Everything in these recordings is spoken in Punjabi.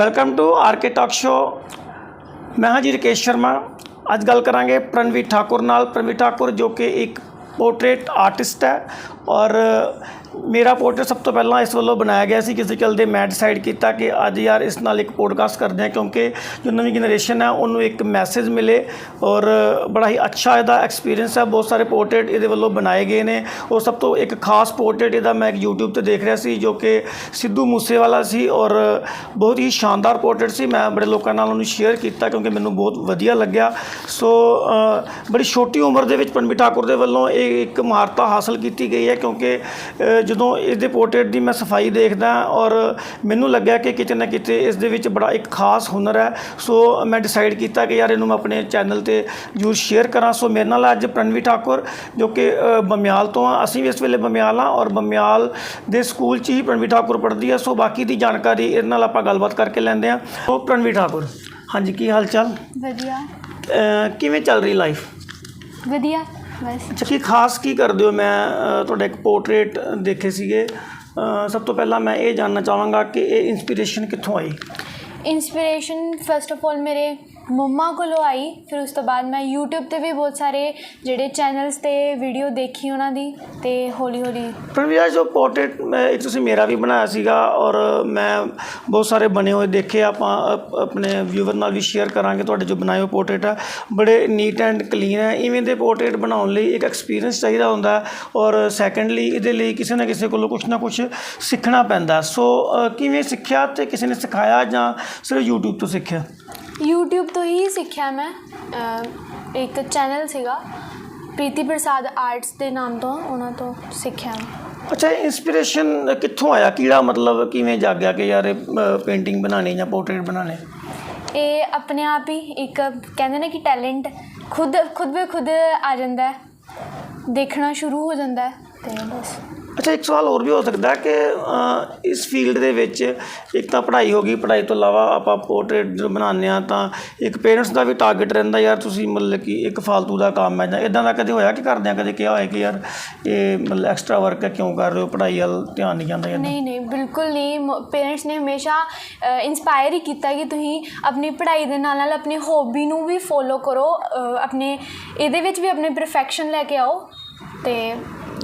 Welcome to RK talk show ਮੈਂ ਹਾਂ ਜੀ ਰਕੇਸ਼ ਸ਼ਰਮਾ ਅੱਜ ਗੱਲ ਕਰਾਂਗੇ ਪ੍ਰਣਵੀਰ ਠਾਕੁਰ ਨਾਲ ਪ੍ਰਣਵੀਰ ਠਾਕੁਰ ਜੋ ਕਿ ਇੱਕ ਪੋਰਟਰੇਟ ਆਰਟਿਸਟ ਹੈ ਔਰ ਮੇਰਾ ਪੋਰਟਰੇਟ ਸਭ ਤੋਂ ਪਹਿਲਾਂ ਇਸ ਵੱਲੋਂ ਬਣਾਇਆ ਗਿਆ ਸੀ ਕਿਸੇ ਚੱਲਦੇ ਮੈਂ ਡਿਸਾਈਡ ਕੀਤਾ ਕਿ ਅੱਜ ਯਾਰ ਇਸ ਨਾਲ ਇੱਕ ਪੋਡਕਾਸਟ ਕਰਦੇ ਹਾਂ ਕਿਉਂਕਿ ਜੋ ਨਵੀਂ ਜਨਰੇਸ਼ਨ ਹੈ, ਉਹਨੂੰ ਇੱਕ ਮੈਸੇਜ ਮਿਲੇ ਔਰ ਬੜਾ ਹੀ ਅੱਛਾ ਇਹਦਾ ਐਕਸਪੀਰੀਅੰਸ ਹੈ। ਬਹੁਤ ਸਾਰੇ ਪੋਰਟਰੇਟ ਇਹਦੇ ਵੱਲੋਂ ਬਣਾਏ ਗਏ ਨੇ। ਉਹ ਸਭ ਤੋਂ ਇੱਕ ਖਾਸ ਪੋਰਟਰੇਟ ਇਹਦਾ ਮੈਂ ਇੱਕ YouTube ਤੇ ਦੇਖ ਰਿਹਾ ਸੀ ਜੋ ਕਿ ਸਿੱਧੂ ਮੂਸੇਵਾਲਾ ਸੀ ਔਰ ਬਹੁਤ ਹੀ ਸ਼ਾਨਦਾਰ ਪੋਰਟਰੇਟ ਸੀ। ਮੈਂ ਬੜੇ ਲੋਕਾਂ ਨਾਲ ਉਹਨੂੰ ਸ਼ੇਅਰ ਕੀਤਾ ਕਿਉਂਕਿ ਮੈਨੂੰ ਬਹੁਤ ਵਧੀਆ ਲੱਗਿਆ। ਸੋ ਬੜੀ ਛੋਟੀ ਉਮਰ ਦੇ ਵਿੱਚ ਪਨਵੀ ਠਾਕੁਰ ਦੇ ਵੱਲੋਂ ਇਹ ਇੱਕ ਮਹਾਰਤਾ ਹਾਸਲ ਕੀਤੀ ਗਈ ਹੈ ਕਿਉਂਕਿ ਜਦੋਂ ਇਹਦੇ ਪੋਰਟਰੇਟ ਦੀ ਮੈਂ ਸਫ਼ਾਈ ਦੇਖਦਾ ਔਰ ਮੈਨੂੰ ਲੱਗਿਆ ਕਿ ਕਿਤੇ ਨਾ ਕਿਤੇ ਇਸ ਦੇ ਵਿੱਚ ਬੜਾ ਇੱਕ ਖਾਸ ਹੁਨਰ ਹੈ। ਸੋ ਮੈਂ ਡਿਸਾਈਡ ਕੀਤਾ ਕਿ ਯਾਰ ਇਹਨੂੰ ਮੈਂ ਆਪਣੇ ਚੈਨਲ ਤੇ ਜ਼ਰੂਰ ਸ਼ੇਅਰ ਕਰਾਂ। ਸੋ ਮੇਰੇ ਨਾਲ ਅੱਜ ਪ੍ਰਣਵੀ ਠਾਕੁਰ ਜੋ ਕਿ ਬਮਿਆਲ ਤੋਂ ਆ। ਅਸੀਂ ਵੀ ਇਸ ਵੇਲੇ ਬਮਿਆਲ ਹਾਂ ਔਰ ਬਮਿਆਲ ਦੇ ਸਕੂਲ 'ਚ ਹੀ ਪ੍ਰਣਵੀ ਠਾਕੁਰ ਪੜ੍ਹਦੀ ਹੈ। ਸੋ ਬਾਕੀ ਦੀ ਜਾਣਕਾਰੀ ਇਹਦੇ ਨਾਲ ਆਪਾਂ ਗੱਲਬਾਤ ਕਰਕੇ ਲੈਂਦੇ ਹਾਂ। ਸੋ ਪ੍ਰਣਵੀ ਠਾਕੁਰ ਹਾਂਜੀ ਕੀ ਹਾਲ ਚਾਲ ਵਧੀਆ ਕਿਵੇਂ ਚੱਲ ਰਹੀ ਲਾਈਫ ਵਧੀਆ। ਬਸ ਅੱਛਾ ਕੀ ਖਾਸ ਕੀ ਕਰਦੇ ਹੋ? ਮੈਂ ਅ, ਤੁਹਾਡਾ ਇੱਕ ਪੋਰਟਰੇਟ ਦੇਖੇ ਸੀਗੇ। ਅ, ਸਭ ਤੋਂ ਪਹਿਲਾਂ ਮੈਂ ਇਹ ਜਾਣਨਾ ਚਾਹਾਂਗਾ ਕਿ ਇਹ ਇਨਸਪੀਰੇਸ਼ਨ ਕਿੱਥੋਂ ਆਈ? ਇਨਸਪੀਰੇਸ਼ਨ ਫਸਟ ਆਫ ਆਲ ਮੇਰੇ ਮੰਮਾ ਕੋਲੋਂ ਆਈ, ਫਿਰ ਉਸ ਤੋਂ ਬਾਅਦ ਮੈਂ YouTube ਤੇ ਵੀ ਬਹੁਤ ਸਾਰੇ ਜਿਹੜੇ ਚੈਨਲਸ ਤੇ ਵੀਡੀਓ ਦੇਖੀ ਉਹਨਾਂ ਦੀ ਤੇ ਹੌਲੀ ਹੌਲੀ ਪ੍ਰਣਵੀਰ ਜੋ ਪੋਰਟਰੇਟ ਮੈਂ ਇੱਕ ਤੁਸੀਂ ਮੇਰਾ ਵੀ ਬਣਾਇਆ ਸੀਗਾ ਔਰ ਮੈਂ ਬਹੁਤ ਸਾਰੇ ਬਣੇ ਹੋਏ ਦੇਖੇ, ਆਪਾਂ ਆਪਣੇ ਵਿਊਵਰ ਨਾਲ ਵੀ ਸ਼ੇਅਰ ਕਰਾਂਗੇ ਤੁਹਾਡੇ ਜੋ ਬਣਾਏ ਹੋਏ ਪੋਰਟਰੇਟ ਆ। ਬੜੇ ਨੀਟ ਐਂਡ ਕਲੀਨ ਹੈ ਇਵੇਂ ਦੇ ਪੋਰਟਰੇਟ ਬਣਾਉਣ ਲਈ ਇੱਕ ਐਕਸਪੀਰੀਅੰਸ ਚਾਹੀਦਾ ਹੁੰਦਾ ਔਰ ਸੈਕੰਡਲੀ ਇਹਦੇ ਲਈ ਕਿਸੇ ਨਾ ਕਿਸੇ ਕੋਲੋਂ ਕੁਝ ਨਾ ਕੁਝ ਸਿੱਖਣਾ ਪੈਂਦਾ। ਸੋ ਕਿਵੇਂ ਸਿੱਖਿਆ ਤੇ ਕਿਸੇ ਨੇ ਸਿਖਾਇਆ ਜਾਂ ਸਿਰਫ YouTube ਤੋਂ ਸਿੱਖਿਆ? YouTube ਤੋਂ ਹੀ ਸਿੱਖਿਆ ਮੈਂ ਇੱਕ ਚੈਨਲ ਸੀਗਾ ਪ੍ਰੀਤੀ ਪ੍ਰਸਾਦ ਆਰਟਸ ਦੇ ਨਾਮ ਤੋਂ ਉਹਨਾਂ ਤੋਂ ਸਿੱਖਿਆ ਅੱਛਾ ਇਨਸਪੀਰੇਸ਼ਨ ਕਿੱਥੋਂ ਆਇਆ? ਕੀੜਾ ਮਤਲਬ ਕਿਵੇਂ ਜਾਗਿਆ ਕਿ ਯਾਰ ਪੇਂਟਿੰਗ ਬਣਾਣੀ ਜਾਂ ਪੋਰਟਰੇਟ ਬਣਾਣੇ ਇਹ ਆਪਣੇ ਆਪ ਹੀ ਇੱਕ ਕਹਿੰਦੇ ਨੇ ਕਿ ਟੈਲੈਂਟ ਖੁਦ ਖੁਦ ਵੀ ਖੁਦ ਆ ਜਾਂਦਾ ਹੈ ਦੇਖਣਾ ਸ਼ੁਰੂ ਹੋ ਜਾਂਦਾ ਹੈ ਤੇ ਬਸ। ਅੱਛਾ, ਇੱਕ ਸਵਾਲ ਹੋਰ ਵੀ ਹੋ ਸਕਦਾ ਕਿ ਇਸ ਫੀਲਡ ਦੇ ਵਿੱਚ ਇੱਕ ਤਾਂ ਪੜ੍ਹਾਈ ਹੋ ਗਈ, ਪੜ੍ਹਾਈ ਤੋਂ ਇਲਾਵਾ ਆਪਾਂ ਪੋਰਟਰੇਟ ਜਦੋਂ ਬਣਾਉਂਦੇ ਆ ਤਾਂ ਇੱਕ ਪੇਰੈਂਟਸ ਦਾ ਵੀ ਟਾਰਗੇਟ ਰਹਿੰਦਾ ਯਾਰ ਤੁਸੀਂ ਮਤਲਬ ਕਿ ਇੱਕ ਫालतू ਦਾ ਕੰਮ ਹੈ ਜਾਂ ਇਦਾਂ ਦਾ ਕਦੇ ਹੋਇਆ ਕਿ ਕਰਦਿਆਂ ਕਦੇ ਕਿਹਾ ਹੋਇਆ ਕਿ ਯਾਰ ਇਹ ਮਤਲਬ ਐਕਸਟਰਾ ਵਰਕ ਹੈ, ਕਿਉਂ ਕਰ ਰਹੇ ਹੋ? ਪੜ੍ਹਾਈ ਵੱਲ ਧਿਆਨ ਨਹੀਂ ਜਾਂਦਾ ਜਾਂਦਾ। ਨਹੀਂ ਨਹੀਂ, ਬਿਲਕੁਲ ਨਹੀਂ। ਪੇਰੈਂਟਸ ਨੇ ਹਮੇਸ਼ਾ ਇਨਸਪਾਇਰ ਹੀ ਕੀਤਾ ਕਿ ਤੁਸੀਂ ਆਪਣੀ ਪੜ੍ਹਾਈ ਦੇ ਨਾਲ ਨਾਲ ਆਪਣੀ ਹੌਬੀ ਨੂੰ ਵੀ ਫੋਲੋ ਕਰੋ। ਆਪਣੇ, ਇਹਦੇ ਵਿੱਚ ਵੀ ਆਪਣੇ ਪਰਫੈਕਸ਼ਨ ਲੈ ਕੇ ਆਓ। ਤੇ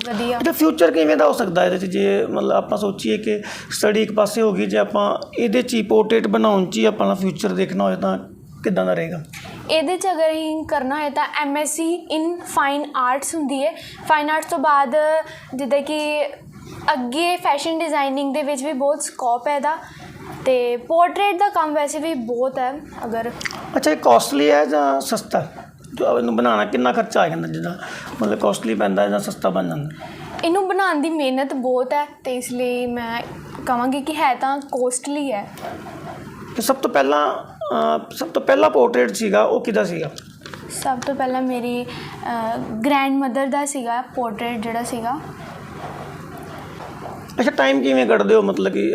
ਵਧੀਆ। ਇਹਦਾ ਫਿਊਚਰ ਕਿਵੇਂ ਦਾ ਹੋ ਸਕਦਾ ਇਹਦੇ 'ਚ? ਜੇ ਮਤਲਬ ਆਪਾਂ ਸੋਚੀਏ ਕਿ ਸਟੱਡੀ ਇੱਕ ਪਾਸੇ ਹੋ ਗਈ ਜੇ ਆਪਾਂ ਇਹਦੇ 'ਚ ਹੀ ਪੋਰਟਰੇਟ ਬਣਾਉਣ 'ਚ ਹੀ ਆਪਣਾ ਫਿਊਚਰ ਦੇਖਣਾ ਹੋਏ ਤਾਂ ਕਿੱਦਾਂ ਦਾ ਰਹੇਗਾ? ਇਹਦੇ 'ਚ ਅਗਰ ਅਸੀਂ ਕਰਨਾ ਹੈ ਤਾਂ ਐਮਐਸਸੀ ਇਨ ਫਾਈਨ ਆਰਟਸ ਹੁੰਦੀ ਹੈ। ਫਾਈਨ ਆਰਟਸ ਤੋਂ ਬਾਅਦ ਜਿੱਦਾਂ ਕਿ ਅੱਗੇ ਫੈਸ਼ਨ ਡਿਜ਼ਾਈਨਿੰਗ ਦੇ ਵਿੱਚ ਵੀ ਬਹੁਤ ਸਕੋਪ ਹੈ ਇਹਦਾ। ਤੇ ਪੋਰਟਰੇਟ ਦਾ ਕੰਮ ਵੈਸੇ ਵੀ ਬਹੁਤ ਹੈ ਅਗਰ ਅੱਛਾ ਇਹ ਕਾਸਟਲੀ ਹੈ ਜਾਂ ਸਸਤਾ? ਇਹਨੂੰ ਬਣਾਉਣਾ ਕਿੰਨਾ ਖਰਚਾ ਆ ਜਾਂਦਾ ਜਿੱਦਾਂ ਮਤਲਬ ਕਾਸਟਲੀ ਪੈਂਦਾ ਜਾਂ ਸਸਤਾ ਬਣ ਜਾਂਦਾ? ਇਹਨੂੰ ਬਣਾਉਣ ਦੀ ਮਿਹਨਤ ਬਹੁਤ ਹੈ ਤੇ ਇਸ ਲਈ ਮੈਂ ਕਹਾਂਗੀ ਕਿ ਹੈ ਤਾਂ ਕੋਸਟਲੀ ਹੈ। ਤੇ ਸਭ ਤੋਂ ਪਹਿਲਾਂ ਅਹ, ਸਭ ਤੋਂ ਪਹਿਲਾ ਪੋਰਟਰੇਟ ਸੀਗਾ ਉਹ ਕਿਹਦਾ ਸੀਗਾ? ਸਭ ਤੋਂ ਪਹਿਲਾਂ ਮੇਰੀ ਗ੍ਰੈਂਡ ਮਦਰ ਦਾ ਸੀਗਾ ਪੋਰਟਰੇਟ ਜਿਹੜਾ ਸੀਗਾ। ਅੱਛਾ ਟਾਈਮ ਕਿਵੇਂ ਕੱਢਦੇ ਹੋ? ਮਤਲਬ ਕਿ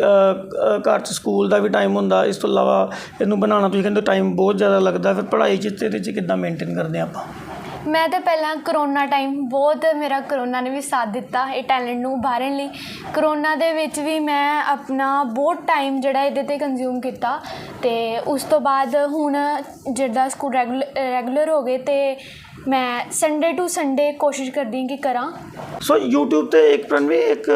ਘਰ 'ਚ ਸਕੂਲ ਦਾ ਵੀ ਟਾਈਮ ਹੁੰਦਾ, ਇਸ ਤੋਂ ਇਲਾਵਾ ਇਹਨੂੰ ਬਣਾਉਣਾ ਤੁਸੀਂ ਕਹਿੰਦੇ ਟਾਈਮ ਬਹੁਤ ਜ਼ਿਆਦਾ ਲੱਗਦਾ, ਫਿਰ ਪੜ੍ਹਾਈ 'ਚ ਤੇ ਇਹਦੇ 'ਚ ਕਿੱਦਾਂ ਮੇਨਟੇਨ ਕਰਦੇ ਆਪਾਂ? ਮੈਂ ਤਾਂ ਪਹਿਲਾਂ ਕਰੋਨਾ ਟਾਈਮ ਬਹੁਤ ਮੇਰਾ ਕਰੋਨਾ ਨੇ ਵੀ ਸਾਥ ਦਿੱਤਾ, ਇਹ ਟੈਲੈਂਟ ਨੂੰ ਉਭਾਰਨ ਲਈ। ਕਰੋਨਾ ਦੇ ਵਿੱਚ ਵੀ ਮੈਂ ਆਪਣਾ ਬਹੁਤ ਟਾਈਮ ਜਿਹੜਾ ਇਹਦੇ ਤੇ ਕੰਜ਼ਿਊਮ ਕੀਤਾ ਤੇ ਉਸ ਤੋਂ ਬਾਅਦ ਹੁਣ ਜਿੱਦਾਂ ਸਕੂਲ ਰੈਗੂਲਰ ਹੋ ਗਏ ਤੇ ਮੈਂ ਸੰਡੇ ਟੂ ਸੰਡੇ ਕੋਸ਼ਿਸ਼ ਕਰਦੀ ਹਾਂ ਕਿ ਕਰਾਂ। ਸੋ YouTube ਤੇ ਇੱਕ ਪ੍ਰਣਵੀ ਇੱਕ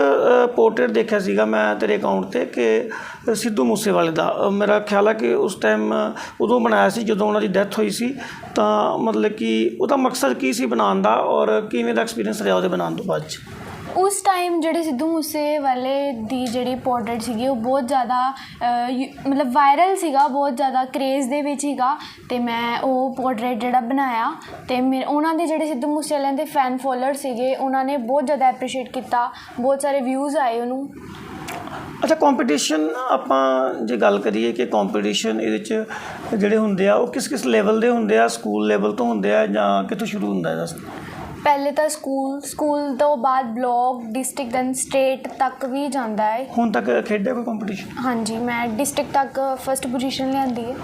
ਪੋਰਟਰੇਟ ਦੇਖਿਆ ਸੀਗਾ ਮੈਂ ਤੇਰੇ ਅਕਾਊਂਟ ਤੇ ਕਿ ਸਿੱਧੂ ਮੂਸੇਵਾਲੇ ਦਾ। ਮੇਰਾ ਖਿਆਲ ਆ ਕਿ ਉਸ ਟਾਈਮ ਉਦੋਂ ਬਣਾਇਆ ਸੀ, ਜਦੋਂ ਉਹਨਾਂ ਦੀ ਡੈਥ ਹੋਈ ਸੀ। ਤਾਂ ਮਤਲਬ ਕਿ ਉਹਦਾ ਮਕਸਦ ਕੀ ਸੀ ਬਣਾਉਣ ਦਾ ਔਰ ਕਿਵੇਂ ਦਾ ਐਕਸਪੀਰੀਅੰਸ ਰਿਹਾ ਉਹਦੇ ਬਣਾਉਣ ਤੋਂ ਬਾਅਦ 'ਚ? ਉਸ ਟਾਈਮ ਜਿਹੜੇ ਸਿੱਧੂ ਮੂਸੇ ਵਾਲੇ ਦੀ ਜਿਹੜੀ ਪੋਰਟਰੇਟ ਸੀਗੀ, ਉਹ ਬਹੁਤ ਜ਼ਿਆਦਾ ਯੂ- ਮਤਲਬ ਵਾਇਰਲ ਸੀਗਾ, ਬਹੁਤ ਜ਼ਿਆਦਾ ਕਰੇਜ਼ ਦੇ ਵਿੱਚ ਸੀਗਾ ਤੇ ਮੈਂ ਉਹ ਪੋਰਟਰੇਟ ਜਿਹੜਾ ਬਣਾਇਆ ਤੇ ਮੇਰੇ ਉਹਨਾਂ ਦੇ ਜਿਹੜੇ ਸਿੱਧੂ ਮੂਸੇ ਵਾਲਿਆਂ ਦੇ ਫੈਨ ਫੋਲੋਅਰ ਸੀਗੇ, ਉਹਨਾਂ ਨੇ ਬਹੁਤ ਜ਼ਿਆਦਾ ਐਪਰੀਸ਼ੀਏਟ ਕੀਤਾ, ਬਹੁਤ ਸਾਰੇ ਵਿਊਜ਼ ਆਏ ਉਹਨੂੰ। ਅੱਛਾ ਕੰਪੀਟੀਸ਼ਨ ਆਪਾਂ ਜੇ ਗੱਲ ਕਰੀਏ ਕਿ ਕੰਪੀਟੀਸ਼ਨ ਇਹਦੇ 'ਚ ਜਿਹੜੇ ਹੁੰਦੇ ਆ, ਉਹ ਕਿਸ ਕਿਸ ਲੈਵਲ ਦੇ ਹੁੰਦੇ ਆ? ਸਕੂਲ ਲੈਵਲ ਤੋਂ ਹੁੰਦੇ ਆ ਜਾਂ ਕਿੱਥੋਂ ਸ਼ੁਰੂ ਹੁੰਦਾ ਹੈ ਪਹਿਲੇ ਤਾਂ ਸਕੂਲ ਸਕੂਲ ਤੋਂ ਬਾਅਦ ਬਲਾਕ ਡਿਸਟ੍ਰਿਕਟ ਦੈਨ ਸਟੇਟ ਤੱਕ ਵੀ ਜਾਂਦਾ ਹੈ। ਹੁਣ ਤੱਕ ਖੇਡਿਆ ਕੋਈ ਕੰਪੀਟੀਸ਼ਨ ਹਾਂਜੀ ਮੈਂ ਡਿਸਟ੍ਰਿਕਟ ਤੱਕ ਫਸਟ ਪੋਜੀਸ਼ਨ ਲਿਆਂਦੀ ਹੈ।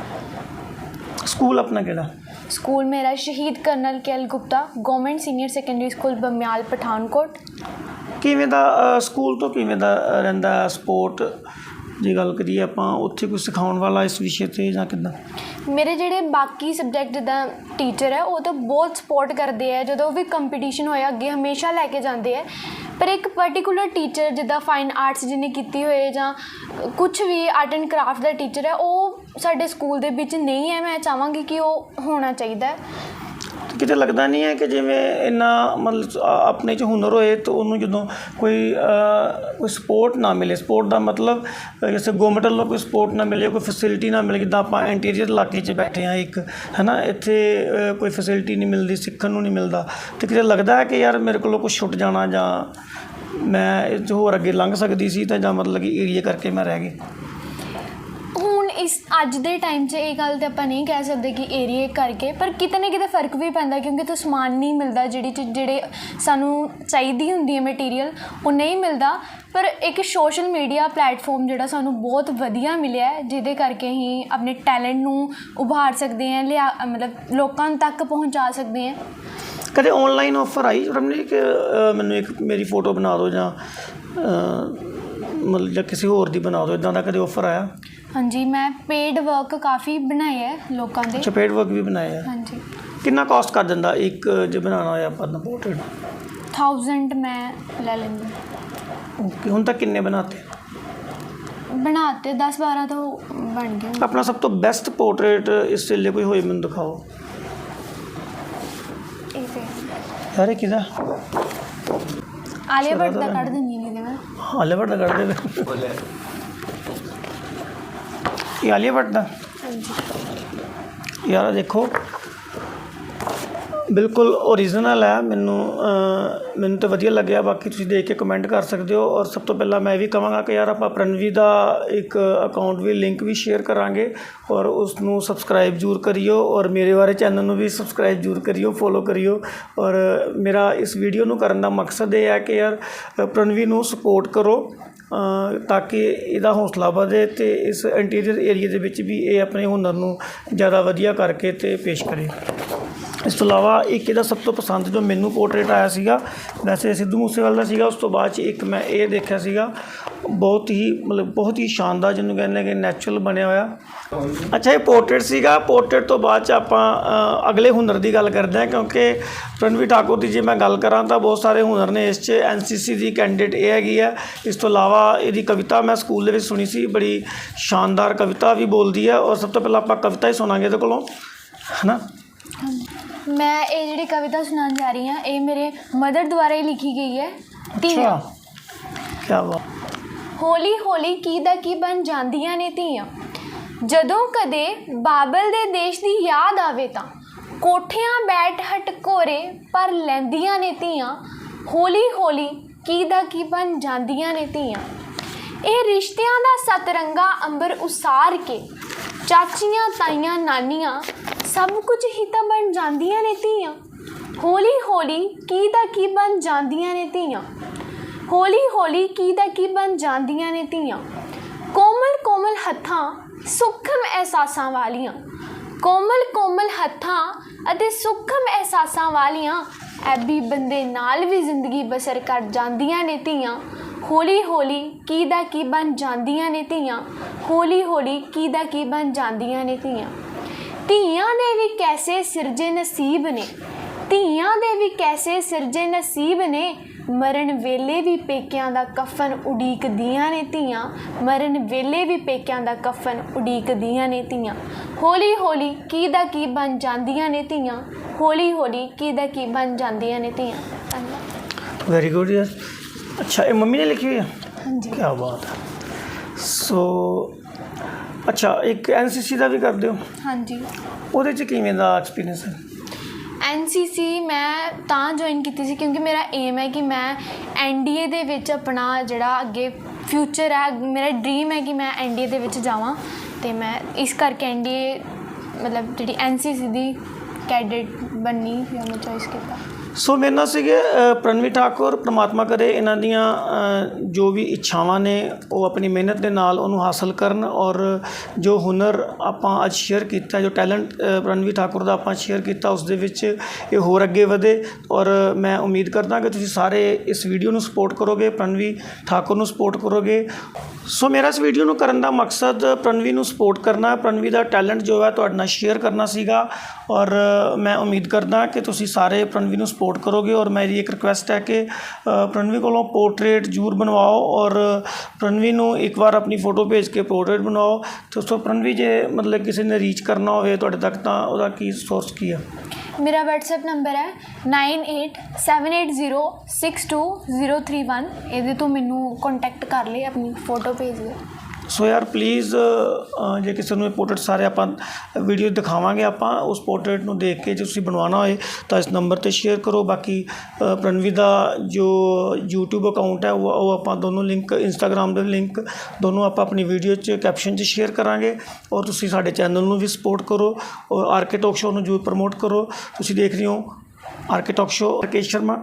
ਸਕੂਲ ਆਪਣਾ ਕਿਹੜਾ? ਸਕੂਲ ਮੇਰਾ ਸ਼ਹੀਦ colonel KL Gupta government senior secondary school Bamial Pathankot. ਕਿਵੇਂ ਦਾ ਅ, ਸਕੂਲ ਤੋਂ ਕਿਵੇਂ ਦਾ ਅ, ਰਹਿੰਦਾ ਸਪੋਰਟ ਜੇ ਗੱਲ ਕਰੀਏ ਆਪਾਂ, ਉੱਥੇ ਕੋਈ ਸਿਖਾਉਣ ਵਾਲਾ ਇਸ ਵਿਸ਼ੇ ਤੇ ਜਾਂ ਕਿੱਦਾਂ? ਮੇਰੇ ਜਿਹੜੇ ਬਾਕੀ ਸਬਜੈਕਟ ਜਿੱਦਾਂ ਟੀਚਰ ਹੈ, ਉਹ ਤਾਂ ਬਹੁਤ ਸਪੋਰਟ ਕਰਦੇ ਆ। ਜਦੋਂ ਵੀ ਕੰਪੀਟੀਸ਼ਨ ਹੋਇਆ, ਅੱਗੇ ਹਮੇਸ਼ਾ ਲੈ ਕੇ ਜਾਂਦੇ ਆ। ਪਰ ਇੱਕ ਪਾਰਟਿਕੂਲਰ ਟੀਚਰ ਜਿੱਦਾਂ ਫਾਈਨ ਆਰਟਸ ਜਿਹਨੇ ਕੀਤੀ ਹੋਏ ਜਾਂ ਕੁਝ ਵੀ ਆਰਟ ਐਂਡ ਕਰਾਫਟ ਦਾ ਟੀਚਰ ਹੈ, ਉਹ ਸਾਡੇ ਸਕੂਲ ਦੇ ਵਿੱਚ ਨਹੀਂ ਹੈ। ਮੈਂ ਚਾਹਾਂਗੀ ਕਿ ਉਹ ਹੋਣਾ ਚਾਹੀਦਾ ਕਿਤੇ ਲੱਗਦਾ ਨਹੀਂ ਹੈ ਕਿ ਜਿਵੇਂ ਇੰਨਾ ਮਤਲਬ ਆਪਣੇ 'ਚ ਹੁਨਰ ਹੋਏ ਤਾਂ ਉਹਨੂੰ ਜਦੋਂ ਕੋਈ ਕੋਈ ਸਪੋਰਟ ਨਾ ਮਿਲੇ। ਸਪੋਰਟ ਦਾ ਮਤਲਬ ਅ, ਜੈਸੇ ਗਵਰਨਮੈਂਟ ਵੱਲੋਂ ਕੋਈ ਸਪੋਰਟ ਨਾ ਮਿਲੇ ਕੋਈ ਫੈਸਿਲਿਟੀ ਨਾ ਮਿਲੇ ਜਿੱਦਾਂ ਆਪਾਂ ਇੰਟੀਰੀਅਰ ਇਲਾਕੇ 'ਚ ਬੈਠੇ ਆ ਇੱਕ ਹੈਨਾ ਇੱਥੇ ਕੋਈ ਫੈਸਿਲਿਟੀ ਨਹੀਂ ਮਿਲਦੀ ਸਿੱਖਣ ਨੂੰ ਨਹੀਂ ਮਿਲਦਾ। ਤੇ ਕਿਤੇ ਲੱਗਦਾ ਹੈ ਕਿ ਯਾਰ ਮੇਰੇ ਕੋਲੋਂ ਕੁਝ ਛੁੱਟ ਜਾਣਾ ਜਾਂ ਮੈਂ ਇਹ 'ਚ ਹੋਰ ਅੱਗੇ ਲੰਘ ਸਕਦੀ ਸੀ ਤਾਂ ਜਾਂ ਮਤਲਬ ਕਿ ਏਰੀਆ ਕਰਕੇ ਮੈਂ ਰਹਿ ਗਈ? ਇਸ ਅੱਜ ਦੇ ਟਾਈਮ 'ਚ ਇਹ ਗੱਲ ਤੇ ਆਪਾਂ ਨਹੀਂ ਕਹਿ ਸਕਦੇ ਕਿ ਏਰੀਏ ਕਰਕੇ, ਪਰ ਕਿਤੇ ਨਾ ਕਿਤੇ ਫ਼ਰਕ ਵੀ ਪੈਂਦਾ ਕਿਉਂਕਿ ਤੋਂ ਸਮਾਨ ਨਹੀਂ ਮਿਲਦਾ ਜਿਹੜੀ ਚੀਜ਼- ਜਿਹੜੇ ਸਾਨੂੰ ਚਾਹੀਦੀ ਹੁੰਦੀ ਹੈ ਮਟੀਰੀਅਲ ਉਹ ਨਹੀਂ ਮਿਲਦਾ। ਪਰ ਇੱਕ ਸੋਸ਼ਲ ਮੀਡੀਆ ਪਲੇਟਫਾਰਮ ਜਿਹੜਾ ਸਾਨੂੰ ਬਹੁਤ ਵਧੀਆ ਮਿਲਿਆ ਹੈ, ਜਿਹਦੇ ਕਰਕੇ ਅਸੀਂ ਆਪਣੇ ਟੈਲੈਂਟ ਨੂੰ ਉਭਾਰ ਸਕਦੇ ਹਾਂ, ਲਿਆ, ਮਤਲਬ ਲੋਕਾਂ ਤੱਕ ਪਹੁੰਚਾ ਸਕਦੇ ਹਾਂ। ਕਦੇ ਆਨਲਾਈਨ ਆਫਰ ਆਈ? ਰਮਨੀ ਕਿ ਮੈਨੂੰ ਇੱਕ ਮੇਰੀ ਫੋਟੋ ਬਣਾ ਦਿਓ ਜਾਂ ਮਤਲਬ ਜਾਂ ਕਿਸੇ ਹੋਰ ਦੀ ਬਣਾ ਦਿਓ ਇਦਾਂ ਦਾ ਕਦੇ ਆਫਰ ਆਇਆ? ਹਾਂਜੀ ਮੈਂ ਪੇਡ ਵਰਕ ਕਾਫੀ ਬਣਾਏ ਹੈ ਲੋਕਾਂ ਦੇ। ਚਪੇਟ ਵਰਕ ਵੀ ਬਣਾਇਆ ਹੈ। ਹਾਂਜੀ। ਕਿੰਨਾ ਕਾਸਟ ਕਰ ਦਿੰਦਾ ਇੱਕ ਜੇ ਬਣਾਉਣਾ ਹੋਇਆ ਆਪਾਂ ਦਾ ਪੋਰਟਰੇਟ 1000 ਮੈਂ ਲੈ ਲੈਂਦੀ। ਹਾਂ। ਓਕੇ ਹੁਣ ਤੱਕ ਕਿੰਨੇ ਬਣਾਤੇ? ਬਣਾਤੇ 10 12 ਤੋਂ ਬਣ ਗਏ। ਆਪਣਾ ਸਭ ਤੋਂ ਬੈਸਟ ਪੋਰਟਰੇਟ ਇਸ ਵੇਲੇ ਕੋਈ ਹੋਏ ਮੈਨੂੰ ਦਿਖਾਓ। ਇਹ ਤੇ ਯਾਰ ਇਹ ਕਿਹਦਾ? ਆਲੀਆ ਭੱਟ ਦਾ ਕੱਢ ਦਿੰਦੀ ਨਹੀਂ ਤੇ ਮੈਂ ਹਾਲੀਵੁੱਡ ਦਾ ਕੱਢ ਦੇ। ਇਹ ਹਾਲੀਵੁੱਡ ਦਾ ਹਾਂਜੀ। ਯਾਰ ਦੇਖੋ। ਬਿਲਕੁਲ ਓਰੀਜਨਲ ਹੈ ਮੈਨੂੰ ਮੈਨੂੰ ਤਾਂ ਵਧੀਆ ਲੱਗਿਆ। ਬਾਕੀ ਤੁਸੀਂ ਦੇਖ ਕੇ ਕਮੈਂਟ ਕਰ ਸਕਦੇ ਹੋ। ਔਰ ਸਭ ਤੋਂ ਪਹਿਲਾਂ ਮੈਂ ਇਹ ਵੀ ਕਹਾਂਗਾ ਕਿ ਯਾਰ ਆਪਾਂ ਪ੍ਰਣਵੀ ਦਾ ਇੱਕ ਅਕਾਊਂਟ ਵੀ ਲਿੰਕ ਵੀ ਸ਼ੇਅਰ ਕਰਾਂਗੇ। ਔਰ ਉਸ ਨੂੰ ਸਬਸਕ੍ਰਾਈਬ ਜ਼ਰੂਰ ਕਰਿਓ। ਔਰ ਮੇਰੇ ਬਾਰੇ ਚੈਨਲ ਨੂੰ ਵੀ ਸਬਸਕ੍ਰਾਈਬ ਜ਼ਰੂਰ ਕਰਿਓ ਫੋਲੋ ਕਰਿਓ। ਔਰ ਮੇਰਾ ਇਸ ਵੀਡੀਓ ਨੂੰ ਕਰਨ ਦਾ ਮਕਸਦ ਇਹ ਹੈ ਕਿ ਯਾਰ ਅ, ਪ੍ਰਣਵੀ ਨੂੰ ਸਪੋਰਟ ਕਰੋ। ਤਾਂ ਕਿ ਇਹਦਾ ਹੌਸਲਾ ਵਧੇ ਅਤੇ ਇਸ ਇੰਟੀਰੀਅਰ ਏਰੀਏ ਦੇ ਵਿੱਚ ਵੀ ਇਹ ਆਪਣੇ ਹੁਨਰ ਨੂੰ ਜ਼ਿਆਦਾ ਵਧੀਆ ਕਰਕੇ ਅਤੇ ਪੇਸ਼ ਕਰੇ। ਇਸ ਤੋਂ ਇਲਾਵਾ ਇੱਕ ਇਹਦਾ ਸਭ ਤੋਂ ਪਸੰਦ ਜੋ ਮੈਨੂੰ ਪੋਰਟਰੇਟ ਆਇਆ ਸੀਗਾ, ਵੈਸੇ ਸਿੱਧੂ ਮੂਸੇਵਾਲਾ ਦਾ ਸੀਗਾ, ਉਸ ਤੋਂ ਬਾਅਦ ਚ ਇੱਕ ਮੈਂ ਇਹ ਦੇਖਿਆ ਸੀਗਾ ਬਹੁਤ ਹੀ ਮਤਲਬ ਬਹੁਤ ਹੀ ਸ਼ਾਨਦਾਰ ਜਿਹਨੂੰ ਕਹਿੰਦੇ ਕਿ ਨੈਚੁਰਲ ਬਣਿਆ ਹੋਇਆ। ਅੱਛਾ ਇਹ ਪੋਰਟਰੇਟ ਸੀਗਾ। ਪੋਰਟਰੇਟ ਤੋਂ ਬਾਅਦ ਚ ਆਪਾਂ ਅਗਲੇ ਹੁਨਰ ਦੀ ਗੱਲ ਕਰਦੇ ਹਾਂ ਕਿਉਂਕਿ ਰਣਵੀਰ ਠਾਕੁਰ ਦੀ ਜੇ ਮੈਂ ਗੱਲ ਕਰਾਂ ਤਾਂ ਬਹੁਤ ਸਾਰੇ ਹੁਨਰ ਨੇ ਇਸ 'ਚ। ਐਨਸੀਸੀ ਦੀ ਕੈਂਡੀਡੇਟ ਇਹ ਹੈਗੀ ਹੈ ਇਸ ਤੋਂ ਇਲਾਵਾ ਇਹਦੀ ਕਵਿਤਾ ਮੈਂ ਸਕੂਲ ਦੇ ਵਿੱਚ ਸੁਣੀ ਸੀ। ਬੜੀ ਸ਼ਾਨਦਾਰ ਕਵਿਤਾ ਵੀ ਬੋਲਦੀ ਹੈ ਔਰ ਸਭ ਤੋਂ ਪਹਿਲਾਂ ਆਪਾਂ ਕਵਿਤਾ ਹੀ ਸੁਣਾਂਗੇ ਇਹਦੇ ਕੋਲੋਂ। ਹਨਾ? ਮੈਂ ਇਹ ਜਿਹੜੀ ਕਵਿਤਾ ਸੁਣਾਉਣ ਜਾ ਰਹੀ ਹਾਂ ਇਹ ਮੇਰੇ ਮਦਰ ਦੁਆਰਾ ਹੀ ਲਿਖੀ ਗਈ ਹੈ। ਕੀ ਬਾਤ। ਹੌਲੀ ਹੌਲੀ ਕੀ ਦਾ ਕੀ ਬਣ ਜਾਂਦੀਆਂ ਨੇ ਧੀਆਂ। ਜਦੋਂ ਕਦੇ ਬਾਬਲ ਦੇ ਦੇਸ਼ ਦੀ ਯਾਦ ਆਵੇ ਤਾਂ ਕੋਠਿਆਂ ਬੈਠ ਹਟਕੋਰੇ ਪਰ ਲੈਂਦੀਆਂ ਨੇ ਧੀਆਂ। ਹੌਲੀ ਹੌਲੀ ਕੀ ਦਾ ਕੀ ਬਣ ਜਾਂਦੀਆਂ ਨੇ ਧੀਆਂ। ਇਹ ਰਿਸ਼ਤਿਆਂ ਦਾ ਸਤਰੰਗਾ ਅੰਬਰ ਉਸਾਰ ਕੇ ਚਾਚੀਆਂ, ਤਾਈਆਂ, ਨਾਨੀਆਂ ਸਭ ਕੁਝ ਹੀ ਤਾਂ ਬਣ ਜਾਂਦੀਆਂ ਨੇ ਧੀਆਂ। ਹੌਲੀ ਹੌਲੀ ਕੀ ਦਾ ਕੀ ਬਣ ਜਾਂਦੀਆਂ ਨੇ ਧੀਆਂ। ਹੌਲੀ ਹੌਲੀ ਕੀ ਦਾ ਕੀ ਬਣ ਜਾਂਦੀਆਂ ਨੇ ਧੀਆਂ। ਕੋਮਲ ਕੋਮਲ ਹੱਥਾਂ ਸੂਖਮ ਅਹਿਸਾਸਾਂ ਵਾਲੀਆਂ। ਕੋਮਲ ਕੋਮਲ ਹੱਥਾਂ ਅਤੇ ਸੂਖਮ ਅਹਿਸਾਸਾਂ ਵਾਲੀਆਂ ਐਬੀ ਬੰਦੇ ਨਾਲ ਵੀ ਜ਼ਿੰਦਗੀ ਬਸਰ ਕਰ ਜਾਂਦੀਆਂ ਨੇ ਧੀਆਂ। ਹੌਲੀ ਹੌਲੀ ਕੀ ਦਾ ਕੀ ਬਣ ਜਾਂਦੀਆਂ ਨੇ ਧੀਆਂ। ਹੌਲੀ ਹੌਲੀ ਕੀ ਦਾ ਕੀ ਬਣ ਜਾਂਦੀਆਂ ਨੇ ਧੀਆਂ। ਧੀਆਂ ਦੇ ਵੀ ਕੈਸੇ ਸਿਰਜੇ ਨਸੀਬ ਨੇ। ਧੀਆਂ ਦੇ ਵੀ ਕੈਸੇ ਸਿਰਜੇ ਨਸੀਬ ਨੇ? ਮਰਨ ਵੇਲੇ ਵੀ ਪੇਕਿਆਂ ਦਾ ਕਫਨ ਉਡੀਕਦੀਆਂ ਨੇ ਧੀਆਂ। ਮਰਨ ਵੇਲੇ ਵੀ ਪੇਕਿਆਂ ਦਾ ਕਫਨ ਉਡੀਕਦੀਆਂ ਨੇ ਧੀਆਂ। ਹੌਲੀ ਹੌਲੀ ਕੀ ਦਾ ਕੀ ਬਣ ਜਾਂਦੀਆਂ ਨੇ ਧੀਆਂ? ਹੌਲੀ ਹੌਲੀ ਕੀ ਦਾ ਕੀ ਬਣ ਜਾਂਦੀਆਂ ਨੇ ਧੀਆਂ? ਧੰਨਵਾਦ। ਵੈਰੀ ਗੁੱਡ ਯਾਰ ਅੱਛਾ ਇਹ ਮੰਮੀ ਨੇ ਲਿਖੀ ਹੋਈ ਹੈ ਹਾਂਜੀ। ਕੀ ਬਾਤ ਹੈ। ਸੋ ਅੱਛਾ ਇੱਕ ਐਨਸੀਸੀ ਦਾ ਵੀ ਕਰਦੇ ਹੋ ਹਾਂਜੀ। ਉਹਦੇ ਚ ਕਿਵੇਂ ਦਾ ਐਕਸਪੀਰੀਅੰਸ ਹੈ? ਐਨਸੀਸੀ ਮੈਂ ਤਾਂ ਜੁਆਇਨ ਕੀਤੀ ਸੀ ਕਿਉਂਕਿ ਮੇਰਾ ਏਮ ਹੈ ਕਿ ਮੈਂ ਐਨਡੀਏ ਦੇ ਵਿੱਚ ਆਪਣਾ ਜਿਹੜਾ ਅੱਗੇ ਫਿਊਚਰ ਹੈ, ਮੇਰਾ ਡ੍ਰੀਮ ਹੈ ਕਿ ਮੈਂ ਐਨਡੀਏ ਦੇ ਵਿੱਚ ਜਾਵਾਂ ਤੇ ਮੈਂ ਇਸ ਕਰਕੇ ਐਨਡੀਏ ਮਤਲਬ ਜਿਹੜੀ ਐਨਸੀਸੀ ਦੀ ਕੈਡਟ ਬਣਨੀ ਫਿਰ ਮੈਂ ਚੋਇਸ ਕੀਤਾ। ਸੋ ਮੇਰੇ ਨਾਲ ਸੀਗੇ ਪ੍ਰਣਵੀ ਠਾਕੁਰ, ਪ੍ਰਮਾਤਮਾ ਕਰੇ ਇਹਨਾਂ ਦੀਆਂ ਜੋ ਵੀ ਇੱਛਾਵਾਂ ਨੇ, ਉਹ ਆਪਣੀ ਮਿਹਨਤ ਦੇ ਨਾਲ ਉਹਨੂੰ ਹਾਸਲ ਕਰਨ ਔਰ ਜੋ ਹੁਨਰ ਆਪਾਂ ਅੱਜ ਸ਼ੇਅਰ ਕੀਤਾ, ਜੋ ਟੈਲੈਂਟ ਪ੍ਰਣਵੀ ਠਾਕੁਰ ਦਾ ਆਪਾਂ ਸ਼ੇਅਰ ਕੀਤਾ, ਉਸ ਦੇ ਵਿੱਚ ਇਹ ਹੋਰ ਅੱਗੇ ਵਧੇ ਔਰ ਮੈਂ ਉਮੀਦ ਕਰਦਾ ਕਿ ਤੁਸੀਂ ਸਾਰੇ ਇਸ ਵੀਡੀਓ ਨੂੰ ਸਪੋਰਟ ਕਰੋਗੇ ਪ੍ਰਣਵੀ ਠਾਕੁਰ ਨੂੰ ਸਪੋਰਟ ਕਰੋਗੇ। ਸੋ ਮੇਰਾ ਇਸ ਵੀਡੀਓ ਨੂੰ ਕਰਨ ਦਾ ਮਕਸਦ ਪ੍ਰਣਵੀ ਨੂੰ ਸਪੋਰਟ ਕਰਨਾ ਪ੍ਰਣਵੀ ਦਾ ਟੈਲੈਂਟ ਜੋ ਹੈ ਤੁਹਾਡੇ ਨਾਲ ਸ਼ੇਅਰ ਕਰਨਾ ਸੀਗਾ ਔਰ ਮੈਂ ਉਮੀਦ ਕਰਦਾ ਕਿ ਤੁਸੀਂ ਸਾਰੇ ਪ੍ਰਣਵੀ ਨੂੰ ਸਪੋਰਟ ਕਰੋਗੇ ਔਰ ਮੇਰੀ ਇੱਕ ਰਿਕੁਐਸਟ ਹੈ ਕਿ ਪ੍ਰਣਵੀ ਕੋਲੋਂ ਪੋਰਟਰੇਟ ਜ਼ਰੂਰ ਬਣਵਾਓ ਔਰ ਪ੍ਰਣਵੀ ਨੂੰ ਇੱਕ ਵਾਰ ਆਪਣੀ ਫੋਟੋ ਭੇਜ ਕੇ ਪੋਰਟਰੇਟ ਬਣਾਓ ਤੇ ਪ੍ਰਣਵੀ ਜੇ ਮਤਲਬ ਕਿਸੇ ਨੇ ਰੀਚ ਕਰਨਾ ਹੋਵੇ ਤੁਹਾਡੇ ਤੱਕ ਤਾਂ ਉਹਦਾ ਕੀ ਸੋਰਸ ਕੀ ਹੈ ਮੇਰਾ WhatsApp ਨੰਬਰ ਹੈ 9878062031 ਇਹਦੇ ਤੋਂ ਮੈਨੂੰ ਕੰਟੈਕਟ ਕਰ ਲਈ ਆਪਣੀ ਫੋਟੋ ਭੇਜ ਦਿਓ ਸੋ ਯਾਰ ਪਲੀਜ਼ ਜੇ ਕਿਸੇ ਨੂੰ ਇਹ ਪੋਰਟਰੇਟ ਸਾਰੇ ਆਪਾਂ ਵੀਡੀਓ ਦਿਖਾਵਾਂਗੇ, ਆਪਾਂ ਉਸ ਪੋਰਟਰੇਟ ਨੂੰ ਦੇਖ ਕੇ ਜੇ ਤੁਸੀਂ ਬਣਵਾਉਣਾ ਹੋਏ, ਤਾਂ ਇਸ ਨੰਬਰ ਤੇ ਸ਼ੇਅਰ ਕਰੋ। ਬਾਕੀ ਪ੍ਰਣਵੀ ਦਾ ਜੋ YouTube ਅਕਾਊਂਟ ਹੈ, ਉਹ ਉਹ ਆਪਾਂ ਦੋਨੋਂ ਲਿੰਕ Instagram ਦੇ ਲਿੰਕ ਦੋਨੋਂ ਆਪਾਂ ਆਪਣੀ ਵੀਡੀਓ 'ਚ ਕੈਪਸ਼ਨ 'ਚ ਸ਼ੇਅਰ ਕਰਾਂਗੇ। ਔਰ ਤੁਸੀਂ ਸਾਡੇ ਚੈਨਲ ਨੂੰ ਵੀ ਸਪੋਰਟ ਕਰੋ। ਔਰ ਆਰਕੇ ਟਾਕ ਸ਼ੋਅ ਨੂੰ ਜੋ ਪ੍ਰਮੋਟ ਕਰੋ। ਤੁਸੀਂ ਦੇਖ ਰਹੇ ਹੋ RK talk show Rakesh Sharma